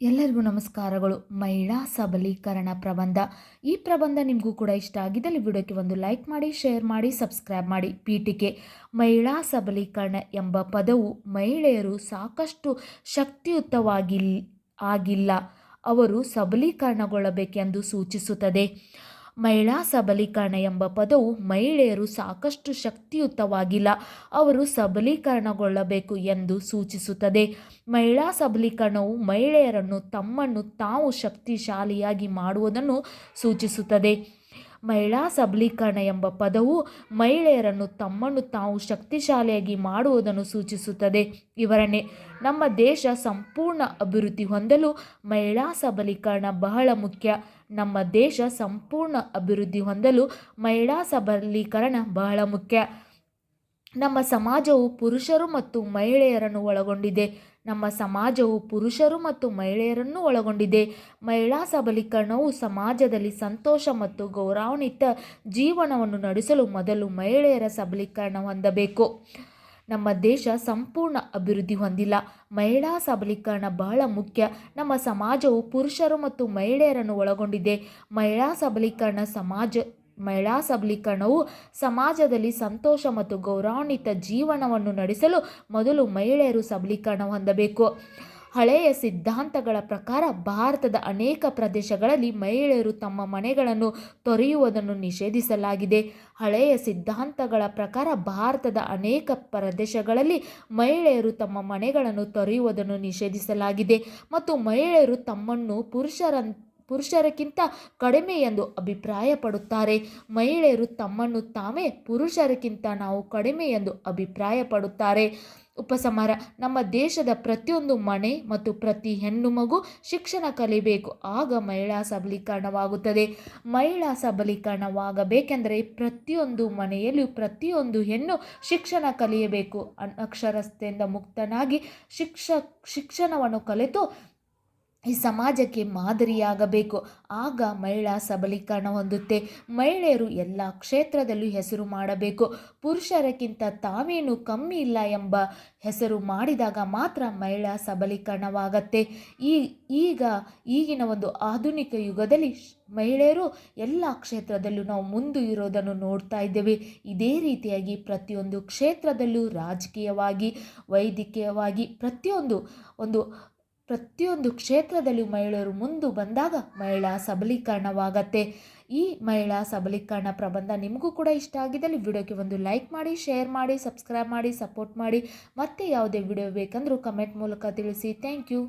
ಎಲ್ಲರಿಗೂ ನಮಸ್ಕಾರಗಳು. ಮಹಿಳಾ ಸಬಲೀಕರಣ ಪ್ರಬಂಧ. ಈ ಪ್ರಬಂಧ ನಿಮಗೂ ಕೂಡ ಇಷ್ಟ ಆಗಿದ್ದಲ್ಲಿ ವಿಡಿಯೋಕ್ಕೆ ಒಂದು ಲೈಕ್ ಮಾಡಿ, ಶೇರ್ ಮಾಡಿ, ಸಬ್ಸ್ಕ್ರೈಬ್ ಮಾಡಿ. ಪೀಠಿಕೆ. ಮಹಿಳಾ ಸಬಲೀಕರಣ ಎಂಬ ಪದವು ಮಹಿಳೆಯರು ಸಾಕಷ್ಟು ಶಕ್ತಿಯುತವಾಗಿಲ್, ಆಗಿಲ್ಲ. ಅವರು ಸಬಲೀಕರಣಗೊಳ್ಳಬೇಕೆಂದು ಸೂಚಿಸುತ್ತದೆ. ಮಹಿಳಾ ಸಬಲೀಕರಣ ಎಂಬ ಪದವು ಮಹಿಳೆಯರು ಸಾಕಷ್ಟು ಶಕ್ತಿಯುತವಾಗಿಲ್ಲ. ಅವರು ಸಬಲೀಕರಣಗೊಳ್ಳಬೇಕು ಎಂದು ಸೂಚಿಸುತ್ತದೆ. ಮಹಿಳಾ ಸಬಲೀಕರಣವು ಮಹಿಳೆಯರನ್ನು ತಮ್ಮನ್ನು ತಾವು ಶಕ್ತಿಶಾಲಿಯಾಗಿ ಮಾಡುವುದನ್ನು ಸೂಚಿಸುತ್ತದೆ. ಮಹಿಳಾ ಸಬಲೀಕರಣ ಎಂಬ ಪದವು ಮಹಿಳೆಯರನ್ನು ತಮ್ಮನ್ನು ತಾವು ಶಕ್ತಿಶಾಲಿಯಾಗಿ ಮಾಡುವುದನ್ನು ಸೂಚಿಸುತ್ತದೆ. ವಿವರಣೆ, ನಮ್ಮ ದೇಶ ಸಂಪೂರ್ಣ ಅಭಿವೃದ್ಧಿ ಹೊಂದಲು ಮಹಿಳಾ ಸಬಲೀಕರಣ ಬಹಳ ಮುಖ್ಯ. ನಮ್ಮ ದೇಶ ಸಂಪೂರ್ಣ ಅಭಿವೃದ್ಧಿ ಹೊಂದಲು ಮಹಿಳಾ ಸಬಲೀಕರಣ ಬಹಳ ಮುಖ್ಯ. ನಮ್ಮ ಸಮಾಜವು ಪುರುಷರು ಮತ್ತು ಮಹಿಳೆಯರನ್ನು ಒಳಗೊಂಡಿದೆ. ನಮ್ಮ ಸಮಾಜವು ಪುರುಷರು ಮತ್ತು ಮಹಿಳೆಯರನ್ನು ಒಳಗೊಂಡಿದೆ. ಮಹಿಳಾ ಸಬಲೀಕರಣವು ಸಮಾಜದಲ್ಲಿ ಸಂತೋಷ ಮತ್ತು ಗೌರವಾನ್ವಿತ ಜೀವನವನ್ನು ನಡೆಸಲು ಮೊದಲು ಮಹಿಳೆಯರ ಸಬಲೀಕರಣ ಹೊಂದಬೇಕು. ನಮ್ಮ ದೇಶ ಸಂಪೂರ್ಣ ಅಭಿವೃದ್ಧಿ ಹೊಂದಿಲ್ಲ. ಮಹಿಳಾ ಸಬಲೀಕರಣ ಬಹಳ ಮುಖ್ಯ. ನಮ್ಮ ಸಮಾಜವು ಪುರುಷರು ಮತ್ತು ಮಹಿಳೆಯರನ್ನು ಒಳಗೊಂಡಿದೆ. ಮಹಿಳಾ ಸಬಲೀಕರಣ ಸಮಾಜ, ಮಹಿಳಾ ಸಬಲೀಕರಣವು ಸಮಾಜದಲ್ಲಿ ಸಂತೋಷ ಮತ್ತು ಗೌರವಾನ್ವಿತ ಜೀವನವನ್ನು ನಡೆಸಲು ಮೊದಲು ಮಹಿಳೆಯರು ಸಬಲೀಕರಣ ಹೊಂದಬೇಕು. ಹಳೆಯ ಸಿದ್ಧಾಂತಗಳ ಪ್ರಕಾರ ಭಾರತದ ಅನೇಕ ಪ್ರದೇಶಗಳಲ್ಲಿ ಮಹಿಳೆಯರು ತಮ್ಮ ಮನೆಗಳನ್ನು ತೊರೆಯುವುದನ್ನು ನಿಷೇಧಿಸಲಾಗಿದೆ. ಹಳೆಯ ಸಿದ್ಧಾಂತಗಳ ಪ್ರಕಾರ ಭಾರತದ ಅನೇಕ ಪ್ರದೇಶಗಳಲ್ಲಿ ಮಹಿಳೆಯರು ತಮ್ಮ ಮನೆಗಳನ್ನು ತೊರೆಯುವುದನ್ನು ನಿಷೇಧಿಸಲಾಗಿದೆ ಮತ್ತು ಮಹಿಳೆಯರು ತಮ್ಮನ್ನು ಪುರುಷರ ಪುರುಷರಕ್ಕಿಂತ ಕಡಿಮೆ ಎಂದು ಅಭಿಪ್ರಾಯಪಡುತ್ತಾರೆ. ಮಹಿಳೆಯರು ತಮ್ಮನ್ನು ತಾವೇ ಪುರುಷರಕ್ಕಿಂತ ನಾವು ಕಡಿಮೆ ಎಂದು ಅಭಿಪ್ರಾಯಪಡುತ್ತಾರೆ. ಉಪಸಂಹಾರ. ನಮ್ಮ ದೇಶದ ಪ್ರತಿಯೊಂದು ಮನೆ ಮತ್ತು ಪ್ರತಿ ಹೆಣ್ಣು ಮಗು ಶಿಕ್ಷಣ ಕಲಿಬೇಕು. ಆಗ ಮಹಿಳಾ ಸಬಲೀಕರಣವಾಗುತ್ತದೆ. ಮಹಿಳಾ ಸಬಲೀಕರಣವಾಗಬೇಕೆಂದರೆ ಪ್ರತಿಯೊಂದು ಮನೆಯಲ್ಲಿಯೂ ಪ್ರತಿಯೊಂದು ಹೆಣ್ಣು ಶಿಕ್ಷಣ ಕಲಿಯಬೇಕು. ಅನಕ್ಷರಸ್ಥೆಯಿಂದ ಮುಕ್ತನಾಗಿ ಶಿಕ್ಷ, ಶಿಕ್ಷಣವನ್ನು ಕಲಿತು ಈ ಸಮಾಜಕ್ಕೆ ಮಾದರಿಯಾಗಬೇಕು. ಆಗ ಮಹಿಳಾ ಸಬಲೀಕರಣ ಹೊಂದುತ್ತೆ. ಮಹಿಳೆಯರು ಎಲ್ಲ ಕ್ಷೇತ್ರದಲ್ಲೂ ಹೆಸರು ಮಾಡಬೇಕು. ಪುರುಷರಕ್ಕಿಂತ ತಾವೇನು ಕಮ್ಮಿ ಇಲ್ಲ ಎಂಬ ಹೆಸರು ಮಾಡಿದಾಗ ಮಾತ್ರ ಮಹಿಳಾ ಸಬಲೀಕರಣವಾಗತ್ತೆ. ಈ, ಈಗ ಈಗಿನ ಒಂದು ಆಧುನಿಕ ಯುಗದಲ್ಲಿ ಮಹಿಳೆಯರು ಎಲ್ಲ ಕ್ಷೇತ್ರದಲ್ಲೂ ನಾವು ಮುಂದೆ ಇರೋದನ್ನು ನೋಡ್ತಾ ಇದ್ದೇವೆ. ಇದೇ ರೀತಿಯಾಗಿ ಪ್ರತಿಯೊಂದು ಕ್ಷೇತ್ರದಲ್ಲೂ ರಾಜಕೀಯವಾಗಿ, ವೈದ್ಯಕೀಯವಾಗಿ ಪ್ರತಿಯೊಂದು ಒಂದು ಪ್ರತಿಯೊಂದು ಕ್ಷೇತ್ರದಲ್ಲಿ ಮಹಿಳೆಯರು ಮುಂದೆ ಬಂದಾಗ ಮಹಿಳಾ ಸಬಲೀಕರಣವಾಗತ್ತೆ. ಈ ಮಹಿಳಾ ಸಬಲೀಕರಣ ಪ್ರಬಂಧ ನಿಮಗೂ ಕೂಡ ಇಷ್ಟ ಆಗಿದ್ದಲ್ಲಿ ವಿಡಿಯೋಗೆ ಒಂದು ಲೈಕ್ ಮಾಡಿ, ಶೇರ್ ಮಾಡಿ, ಸಬ್ಸ್ಕ್ರೈಬ್ ಮಾಡಿ, ಸಪೋರ್ಟ್ ಮಾಡಿ. ಮತ್ತೆ ಯಾವುದೇ ವಿಡಿಯೋ ಬೇಕಂದರೂ ಕಮೆಂಟ್ ಮೂಲಕ ತಿಳಿಸಿ. Thank you.